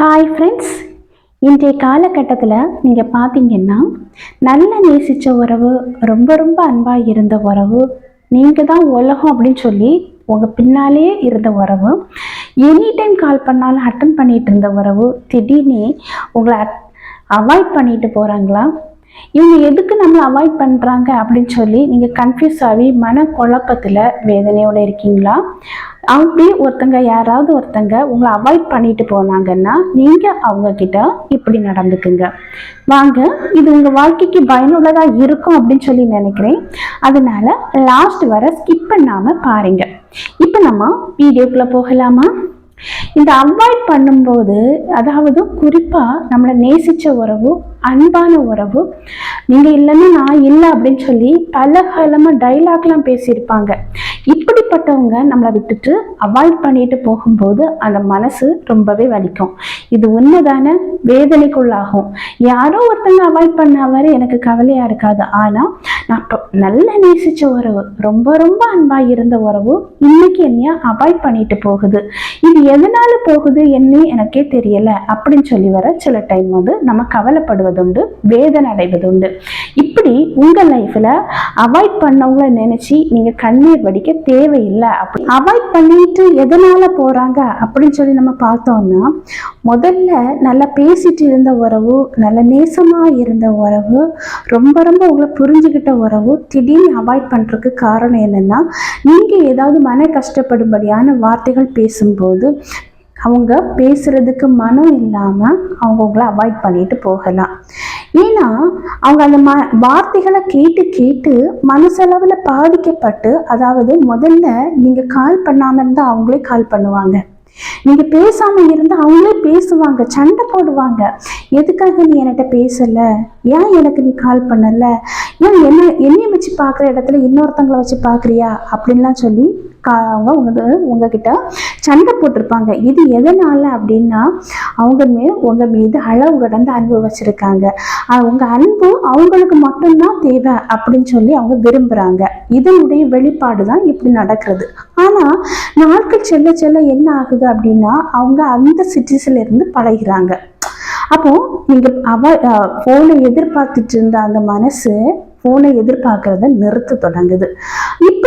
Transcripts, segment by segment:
Hi friends இன்றைய காலகட்டத்தில் நீங்கள் பார்த்தீங்கன்னா நல்ல நேசித்த உறவு ரொம்ப ரொம்ப அன்பாக இருந்த உறவு நீங்கள் தான் உலகம் அப்படின்னு சொல்லி உங்கள் பின்னாலேயே இருந்த உறவு எனி டைம் கால் பண்ணாலும் அட்டன் பண்ணிகிட்டு இருந்த உறவு திடீர்னு உங்களை அவாய்ட் பண்ணிட்டு போகிறாங்களா இவங்க எதுக்கு நம்மளை அவாய்ட் பண்ணுறாங்க அப்படின்னு சொல்லி நீங்கள் கன்ஃபியூஸ் ஆகி மன குழப்பத்தில் வேதனையோடு இருக்கீங்களா? அப்படி ஒருத்தங்க யாராவது ஒருத்தங்க உங்களை அவாய்ட் பண்ணிட்டு போனாங்கன்னா நீங்கள் அவங்கக்கிட்ட இப்படி நடந்துக்குங்க. வாங்க இது உங்கள் வாழ்க்கைக்கு பயனுள்ளதாக இருக்கும் அப்படின்னு சொல்லி நினைக்கிறேன். அதனால லாஸ்ட் வர ஸ்கிப் பண்ணாமல் பாருங்க. இப்போ நம்ம வீடியோக்குள்ளே போகலாமா? இந்த அவாய்ட் பண்ணும்போது அதாவது குறிப்பாக நம்மளை நேசித்த உறவு அன்பான உறவு. நீங்கள் இல்லைன்னா நான் இல்லை அப்படின்னு சொல்லி பல டைலாக்லாம் பேசியிருப்பாங்க. இப்படிப்பட்டவங்க நம்மளை விட்டுட்டு அவாய்ட் பண்ணிட்டு போகும்போது அந்த மனசு ரொம்பவே வலிக்கும். இது உண்மைதான? வேதனைக்குள்ளாகும். யாரோ ஒருத்தங்க அவாய்ட் பண்ணாவது எனக்கு கவலையாக இருக்காது. ஆனால் நான் நல்ல நேசித்த உறவு ரொம்ப ரொம்ப அன்பாக இருந்த உறவு இன்னைக்கு என்னையா அவாய்ட் பண்ணிட்டு போகுது. இது எதனால போகுது என்ன எனக்கே தெரியல அப்படின்னு சொல்லி வர சில டைம் வந்து நம்ம போவதுண்டு வேதனை அடைவதுண்டு. இப்படி உங்கள் லைஃப்பில் அவாய்ட் பண்ணவங்கள நினச்சி நீங்கள் கண்ணீர் வடிக்க தேவையில்லை. அப்படி அவாய்ட் பண்ணிட்டு எதனால போகிறாங்க அப்படின்னு சொல்லி நம்ம பார்த்தோம்னா முதல்ல நல்லா பேசிட்டு இருந்த உறவு நல்ல நேசமாக இருந்த உறவு ரொம்ப ரொம்ப உங்களை புரிஞ்சுக்கிட்ட உறவு திடீர்னு அவாய்ட் பண்ணுறதுக்கு காரணம் என்னென்னா நீங்கள் ஏதாவது மன கஷ்டப்படும்படியான வார்த்தைகள் பேசும்போது அவங்க பேசுறதுக்கு மனம் இல்லாமல் அவங்க உங்களை அவாய்ட் பண்ணிட்டு போகலாம். ஏன்னா அவங்க அந்த ம வார்த்தைகளை கேட்டு கேட்டு மனசளவில் பாதிக்கப்பட்டு அதாவது முதல்ல நீங்கள் கால் பண்ணாமல் இருந்தால் அவங்களே கால் பண்ணுவாங்க. நீங்க பேசாம இருந்தா அவங்களே பேசுவாங்க சண்டை போடுவாங்க. எதுக்காக நீ என்கிட்ட பேசல? ஏன் எனக்கு நீ கால் பண்ணல? ஏன் என்ன என்னைய வச்சு பார்க்குற இடத்துல இன்னொருத்தங்களை வச்சு பார்க்குறியா? அப்படின்லாம் சொல்லி அவங்க வந்து உங்ககிட்ட சண்டை போட்டிருப்பாங்க. இது எதனால அப்படின்னா அவங்க மே உங்க மீது அளவு கடந்த அன்பு வச்சிருக்காங்க. உங்க அன்பு அவங்களுக்கு மட்டும்தான் தேவை அப்படின்னு சொல்லி அவங்க விரும்புகிறாங்க இதனுடைய வெளிப்பாடு தான் இப்படி நடக்கிறது. ஆனால் நாட்கள் செல்ல செல்ல என்ன ஆகுது அப்படின்னா அவங்க அந்த சிட்டிஸ்ல இருந்து பழகிறாங்க. அப்போ நீங்க அவ ஃபோனை எதிர்பார்த்துட்டு இருந்த அந்த மனசு ஃபோனை எதிர்பார்க்கறத நிறுத்த தொடங்குது.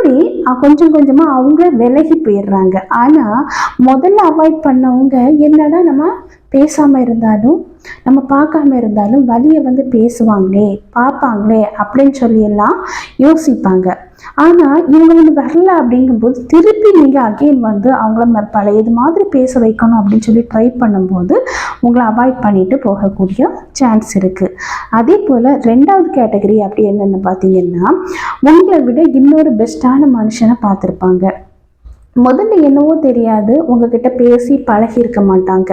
இப்படி கொஞ்சம் கொஞ்சமாக அவங்க விலகி போயிடுறாங்க. ஆனால் முதல்ல அவாய்ட் பண்ணவங்க என்னடா நம்ம பேசாமல் இருந்தாலும் நம்ம பார்க்காம இருந்தாலும் வழியை வந்து பேசுவாங்களே பார்ப்பாங்களே அப்படின்னு சொல்லியெல்லாம் யோசிப்பாங்க. ஆனால் இவங்க வந்து வரல அப்படிங்கும்போது திருப்பி நீங்கள் அகெயின் வந்து அவங்கள ம- பழையது மாதிரி பேச வைக்கணும் அப்படின்னு சொல்லி ட்ரை பண்ணும்போது உங்களை அவாய்ட் பண்ணிட்டு போகக்கூடிய சான்ஸ் இருக்குது அதே போல் ரெண்டாவது கேட்டகரி அப்படி என்னென்னு பார்த்தீங்கன்னா உங்களை விட இன்னொரு பெஸ்ட்டான மனுஷனை பார்த்துருப்பாங்க. முதல்ல என்னவோ தெரியாது உங்ககிட்ட பேசி பழகி இருக்க மாட்டாங்க.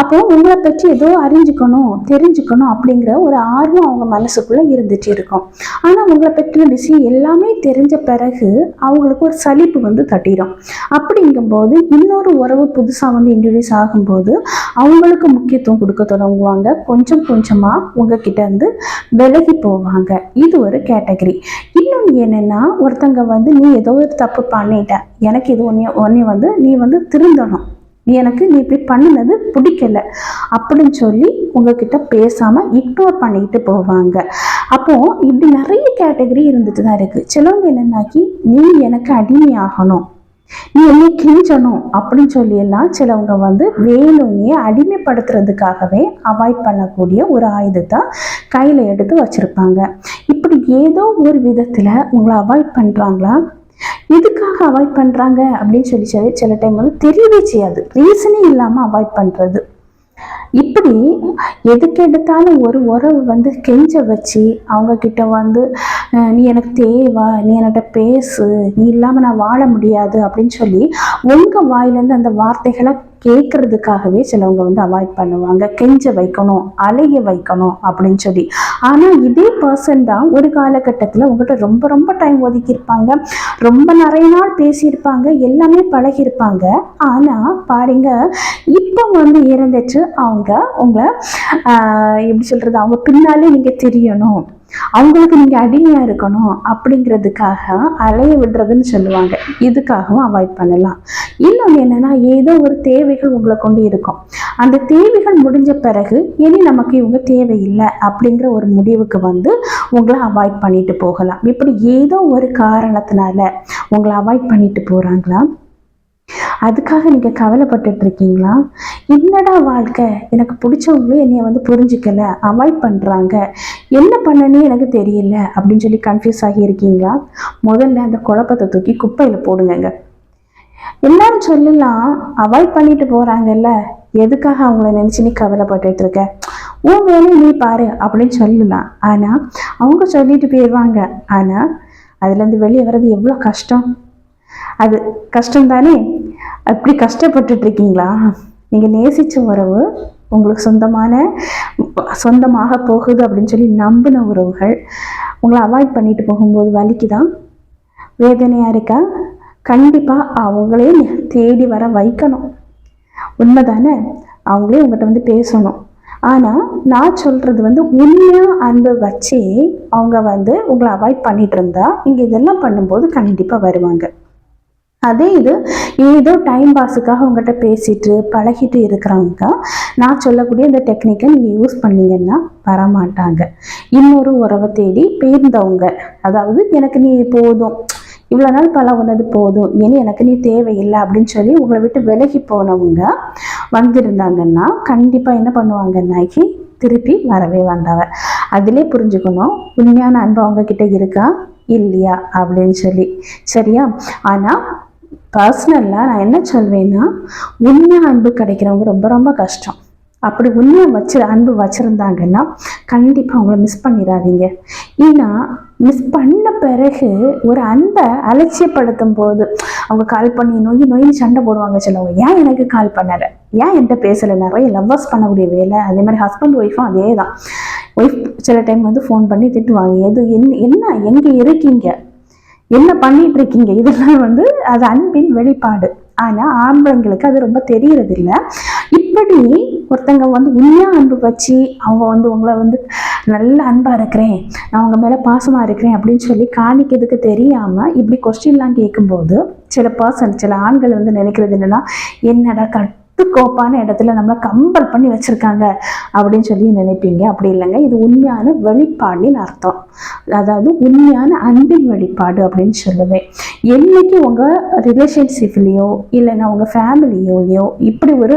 அப்போ உங்களை பற்றி ஏதோ அறிஞ்சுக்கணும் தெரிஞ்சுக்கணும் அப்படிங்கிற ஒரு ஆர்வம் அவங்க மனசுக்குள்ள இருந்துட்டு இருக்கும். ஆனால் உங்களை பற்றின விஷயம் எல்லாமே தெரிஞ்ச பிறகு அவங்களுக்கு ஒரு சலிப்பு வந்து தட்டிடும் அப்படிங்கும்போது இன்னொரு உறவு புதுசாக வந்து இன்ட்ரடியூஸ் ஆகும்போது அவங்களுக்கு முக்கியத்துவம் கொடுக்க தொடங்குவாங்க. கொஞ்சம் கொஞ்சமாக உங்ககிட்ட இருந்து விலகி போவாங்க. இது ஒரு கேட்டகரி இன்னொன்று என்னென்னா ஒருத்தங்க வந்து நீ ஏதோ ஒரு தப்பு பண்ணிட்ட. எனக்கு இது ஒன்றே ஒன்றே வந்து நீ வந்து திருந்தணும். எனக்கு நீ இப்படி பண்ணினது பிடிக்கல அப்படின்னு சொல்லி உங்ககிட்ட பேசாமல் இக்னோர் பண்ணிக்கிட்டு போவாங்க. அப்போது இப்படி நிறைய கேட்டகரி இருந்துட்டு தான் இருக்குது சிலவங்க என்னன்னாக்கி நீ எனக்கு அடிமையாகணும் நீ என்னை கிழிஞ்சணும் அப்படின்னு சொல்லி எல்லாம் சிலவங்க வந்து வேணும்னே அடிமைப்படுத்துறதுக்காகவே அவாய்ட் பண்ணக்கூடிய ஒரு ஆயுதத்தை கையில் எடுத்து வச்சுருப்பாங்க. இப்படி ஏதோ ஒரு விதத்தில் உங்களை அவாய்ட் பண்ணுறாங்களா எதுக்காக அவாய்ட் பண்ணுறாங்க அப்படின்னு சொல்லி சொல்லி சில டைம் வந்து தெரியவே செய்யாது. ரீசனே இல்லாமல் அவாய்ட் பண்ணுறது இப்படி எதுக்கு எடுத்தாலும் ஒரு உறவு வந்து கெஞ்ச வச்சு அவங்க கிட்ட வந்து நீ எனக்கு தேவை நீ என்கிட்ட பேசு நீ இல்லாமல் நான் வாழ முடியாது அப்படின்னு சொல்லி உங்கள் வாயிலேருந்து அந்த வார்த்தைகளை கேட்கறதுக்காகவே சிலவங்க வந்து அவாய்ட் பண்ணுவாங்க. கெஞ்ச வைக்கணும் அலைய வைக்கணும் அப்படின்னு சொல்லி. ஆனால் இதே பர்சன் தான் ஒரு காலகட்டத்தில் உங்கள்கிட்ட ரொம்ப ரொம்ப டைம் ஒதுக்கியிருப்பாங்க. ரொம்ப நிறைய நாள் பேசியிருப்பாங்க. எல்லாமே பழகியிருப்பாங்க. ஆனால் பாருங்க இப்போ வந்து இருந்துச்சு அவங்க உங்களை எப்படி சொல்கிறது அவங்க பின்னாலே நீங்கள் தெரியணும். அவங்களுக்கு நீங்கள் அடிமையாக இருக்கணும் அப்படிங்கிறதுக்காக அலைய விடுறதுன்னு சொல்லுவாங்க. இதுக்காகவும் அவாய்ட் பண்ணலாம். இன்னொன்று என்னென்னா ஏதோ ஒரு தேவைகள் உங்களை கொண்டு இருக்கும். அந்த தேவைகள் முடிஞ்ச பிறகு இனி நமக்கு இவங்க தேவையில்லை அப்படிங்கிற ஒரு முடிவுக்கு வந்து உங்களை அவாய்ட் பண்ணிட்டு போகலாம். இப்படி ஏதோ ஒரு காரணத்தினால உங்களை அவாய்ட் பண்ணிட்டு போகிறாங்களா அதுக்காக நீங்கள் கவலைப்பட்டுட்டு இருக்கீங்களா? என்னடா வாழ்க்கை? எனக்கு பிடிச்சவங்களும் என்னைய வந்து புரிஞ்சுக்கல அவாய்ட் பண்ணுறாங்க என்ன பண்ணனே எனக்கு தெரியல அப்படின்னு சொல்லி கன்ஃபியூஸ் ஆகி இருக்கீங்களா? முதல்ல அந்த குழப்பத்தை தூக்கி குப்பையில் போடுங்கங்க. எல்லாரும் சொல்லலாம் அவாய்ட் பண்ணிட்டு போகிறாங்கல்ல எதுக்காக அவங்கள நினச்சி நீ கவலைப்பட்டுட்டு இருக்க? உன் வேலையை நீ பாரு அப்படின்னு சொல்லலாம். ஆனால் அவங்க சொல்லிட்டு போயிடுவாங்க ஆனால் அதுலேருந்து வெளியே வர்றது எவ்வளோ கஷ்டம்? அது கஷ்டம் தானே அப்படி கஷ்டப்பட்டுட்டு இருக்கீங்களா நீங்கள் நேசித்த உறவு உங்களுக்கு சொந்தமான சொந்தமாக போகுது அப்படின்னு சொல்லி நம்பின உறவுகள் உங்களை அவாய்ட் பண்ணிட்டு போகும்போது வலிக்கு தான் வேதனையாக இருக்கா? கண்டிப்பாக அவங்களே தேடி வர வைக்கணும். உண்மைதானே? அவங்களே உங்கள்கிட்ட வந்து பேசணும். ஆனால் நான் சொல்கிறது வந்து உண்மையாக அன்பை வச்சு அவங்க வந்து உங்களை அவாய்ட் பண்ணிட்டு இருந்தா இங்கே இதெல்லாம் பண்ணும்போது கண்டிப்பாக வருவாங்க. அதே இது ஏதோ டைம் பாஸுக்காக உங்கள்கிட்ட பேசிட்டு பழகிட்டு இருக்கிறவங்க நான் சொல்லக்கூடிய இந்த டெக்னிக்கை நீங்கள் யூஸ் பண்ணீங்கன்னா வரமாட்டாங்க. இன்னொரு உறவை தேடி பேர்ந்தவங்க அதாவது எனக்கு நீ போதும் இவ்வளோ நாள் பழகுனது போதும் இனி எனக்கு நீ தேவையில்லை அப்படின்னு சொல்லி உங்களை விட்டு விலகி போனவங்க வந்திருந்தாங்கன்னா கண்டிப்பாக என்ன பண்ணுவாங்கன்னாக்கி திருப்பி வரவே வந்தவ அதிலே புரிஞ்சுக்கணும் உண்மையான அன்பு அவங்க கிட்ட இருக்கா? இல்லையா? அப்படின்னு சொல்லி. சரியா? ஆனால் பர்சனலாக நான் என்ன சொல்வேன்னா உண்மையாக அன்பு கிடைக்கிறவங்க ரொம்ப ரொம்ப கஷ்டம். அப்படி உண்மையாக வச்சு அன்பு வச்சுருந்தாங்கன்னா கண்டிப்பாக அவங்கள மிஸ் பண்ணிடாதீங்க. ஏன்னா மிஸ் பண்ண பிறகு ஒரு அன்பை அலட்சியப்படுத்தும் போது அவங்க கால் பண்ணி நொய் நொய்னு சண்டை போடுவாங்க சொல்லுவாங்க ஏன் எனக்கு கால் பண்ணலை? ஏன் என்கிட்ட பேசலை? நிறைய லவ்வர்ஸ் பண்ணக்கூடிய வேலை. அதே மாதிரி ஹஸ்பண்ட் ஒய்ஃபும் அதே தான் ஒய்ஃப் சில டைம் வந்து ஃபோன் பண்ணி திட்டுவாங்க. எது என்ன என்ன எங்கே இருக்கீங்க? என்ன பண்ணிட்டு இருக்கீங்க இதெல்லாம் வந்து அது அன்பின் வெளிப்பாடு. ஆனால் ஆம்பளைங்களுக்கு அது ரொம்ப தெரியறதில்ல. இப்படி ஒருத்தங்க வந்து உண்மையாக அன்பு வச்சு அவங்க வந்து உங்களை வந்து நல்ல அன்பாக இருக்கிறேன் நான் உங்கள் மேலே பாசமாக இருக்கிறேன் அப்படின்னு சொல்லி காணிக்கிறதுக்கு தெரியாமல் இப்படி கொஸ்டின்லாம் கேட்கும்போது சில பர்சன் சில ஆண்கள் வந்து நினைக்கிறது என்னன்னா என்னடா கட் கட்டுக்கோப்பான இடத்துல நம்மளை கம்பல் பண்ணி வச்சுருக்காங்க அப்படின்னு சொல்லி நினைப்பீங்க. அப்படி இல்லைங்க. இது உண்மையான வெளிப்பாடின் அர்த்தம். அதாவது உண்மையான அன்பின் வெளிப்பாடு அப்படின்னு சொல்லுவேன். என்னைக்கு உங்கள் ரிலேஷன்ஷிப்லேயோ இல்லைன்னா உங்கள் ஃபேமிலியோலையோ இப்படி ஒரு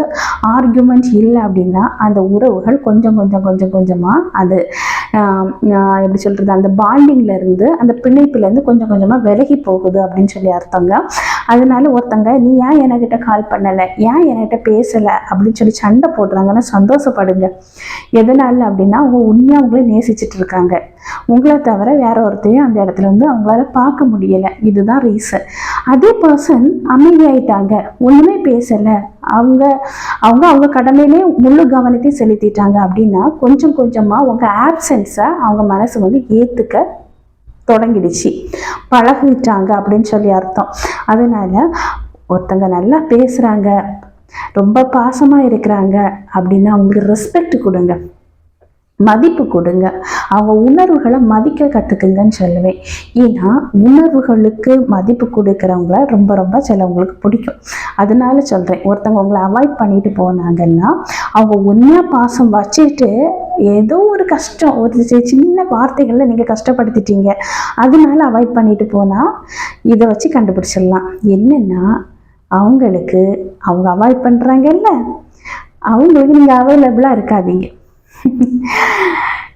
ஆர்குமெண்ட் இல்லை அப்படின்னா அந்த உறவுகள் கொஞ்சம் கொஞ்சம் கொஞ்சம் கொஞ்சமாக அது ஆஹ் எப்படி சொல்கிறது அந்த பாண்டிங்ல இருந்து அந்த பிணைப்புலேருந்து கொஞ்சம் கொஞ்சமாக விலகி போகுது அப்படின்னு சொல்லி அர்த்தங்க. அதனால ஒருத்தங்க நீ ஏன் என்கிட்ட கால் பண்ணலை? ஏன் என்கிட்ட பேசலை? அப்படின்னு சொல்லி சண்டை போடுறாங்கன்னு சந்தோஷப்படுங்க. எதனால அப்படின்னா அவங்க உண்மையாக உங்களை நேசிச்சிட்டு இருக்காங்க. உங்களை தவிர வேற ஒருத்தையும் அந்த இடத்துல வந்து அவங்களால பார்க்க முடியலை. இதுதான் ரீசன் அதே பர்சன் அமைதியாயிட்டாங்க. ஒன்றுமே பேசலை. அவங்க அவங்க அவங்க கடமையிலே முழு கவனத்தையும் செலுத்திட்டாங்க. அப்படின்னா கொஞ்சம் கொஞ்சமாக உங்கள் ஆப்சன்ஸை அவங்க மனசு வந்து ஏற்றுக்க தொடங்கிடுச்சு. பழகிட்டாங்க அப்படின்னு சொல்லி அர்த்தம். அதனால ஒருத்தங்க நல்லா பேசுகிறாங்க ரொம்ப பாசமாக இருக்கிறாங்க அப்படின்னா அவங்களுக்கு ரெஸ்பெக்ட் கொடுங்க. மதிப்பு கொடுங்க. அவங்க உணர்வுகளை மதிக்க கற்றுக்குங்கன்னு சொல்லுவேன். ஏன்னா உணர்வுகளுக்கு மதிப்பு கொடுக்குறவங்கள ரொம்ப ரொம்ப சிலவங்களுக்கு பிடிக்கும். அதனால சொல்கிறேன் ஒருத்தவங்க உங்களை அவாய்ட் பண்ணிட்டு போனாங்கன்னா அவங்க உண்மையாக பாசம் வச்சுட்டு ஏதோ ஒரு கஷ்டம். ஒரு சின்ன வார்த்தைகளில் நீங்கள் கஷ்டப்படுத்திட்டீங்க. அதனால அவாய்ட் பண்ணிட்டு போனால் இதை வச்சு கண்டுபிடிச்சிடலாம். என்னென்னா அவங்களுக்கு அவங்க அவாய்ட் பண்ணுறாங்கல்ல அவங்களுக்கு நீங்கள் அவைலபிளாக இருக்காதீங்க.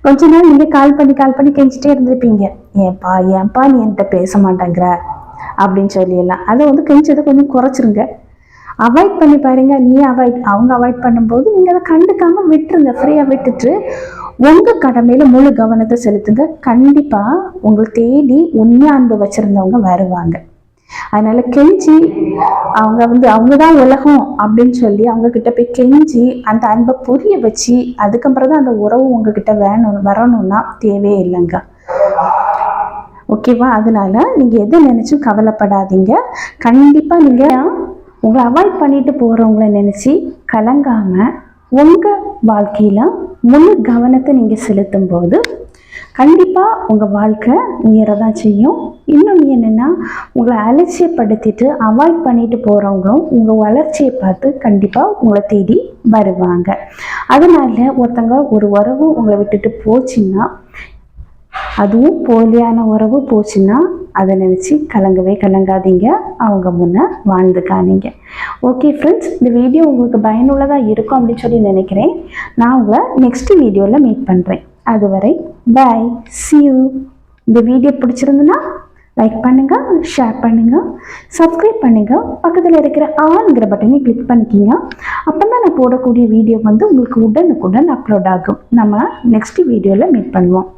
கொஞ்ச நாள் நீங்கள் கால் பண்ணி கால் பண்ணி கெஞ்சிட்டே இருந்திருப்பீங்க. ஏன்பா ஏன்பா நீ என்கிட்ட பேச மாட்டேங்கிற? அப்படின்னு சொல்லிடலாம். அதை வந்து கெஞ்சதை கொஞ்சம் குறைச்சிருங்க. அவாய்ட் பண்ணி பாருங்க. நீ அவாய்ட் அவங்க அவாய்ட் பண்ணும்போது நீங்கள் அதை கண்டுக்காமல் விட்டுருங்க. ஃப்ரீயாக விட்டுட்டு உங்கள் கடமையில் முழு கவனத்தை செலுத்துங்க. கண்டிப்பாக உங்களை தேடி உண்மையாக அன்பு வச்சுருந்தவங்க வருவாங்க. அதனால கெஞ்சி அவங்க வந்து அவங்க தான் உலகம் அப்படின்னு சொல்லி அவங்க கிட்ட போய் கெஞ்சி அந்த அன்பை புரிய வச்சு அதுக்கப்புறம் தான் அந்த உறவு உங்ககிட்ட வேணும் வரணும்னா தேவையே இல்லைங்க. ஓகேவா அதனால நீங்கள் எதை நினச்சும் கவலைப்படாதீங்க. கண்டிப்பாக நீங்கள் உங்களை அவாய்ட் பண்ணிட்டு போகிறவங்கள நினச்சி கலங்காமல் உங்கள் வாழ்க்கையில் முழு கவனத்தை நீங்கள் செலுத்தும் போது கண்டிப்பாக உங்கள் வாழ்க்கை உயர தான் செய்யும். இன்னொன்று என்னென்னா உங்களை அலட்சியப்படுத்திட்டு அவாய்ட் பண்ணிட்டு போகிறவங்களும் உங்கள் வளர்ச்சியை பார்த்து கண்டிப்பாக உங்களை தேடி வருவாங்க. அதனால ஒருத்தங்க ஒரு உறவு உங்களை விட்டுட்டு போச்சுன்னா அதுவும் போலியான உறவு போச்சுன்னா அதை நினச்சி கலங்கவே கலங்காதீங்க. அவங்க முன்னே வாழ்ந்து காணீங்க. ஓகே ஃப்ரெண்ட்ஸ் இந்த வீடியோ உங்களுக்கு பயனுள்ளதாக இருக்கும் அப்படின்னு சொல்லி நினைக்கிறேன். நான் உங்களை நெக்ஸ்ட் வீடியோவில் மீட் பண்ணுறேன் அதுவரை பாய் சியூ இந்த வீடியோ பிடிச்சிருந்துன்னா லைக் பண்ணுங்க ஷேர் பண்ணுங்கள் சப்ஸ்கிரைப் பண்ணுங்க. பக்கத்தில் இருக்கிற ஆளுங்கிற பட்டனை கிளிக் பண்ணிக்கிங்க. அப்போ தான் நான் போடக்கூடிய வீடியோ வந்து உங்களுக்கு உடனுக்குடன் அப்லோட் ஆகும். நம்ம நெக்ஸ்ட் வீடியோவில் மீட் பண்ணுவோம்.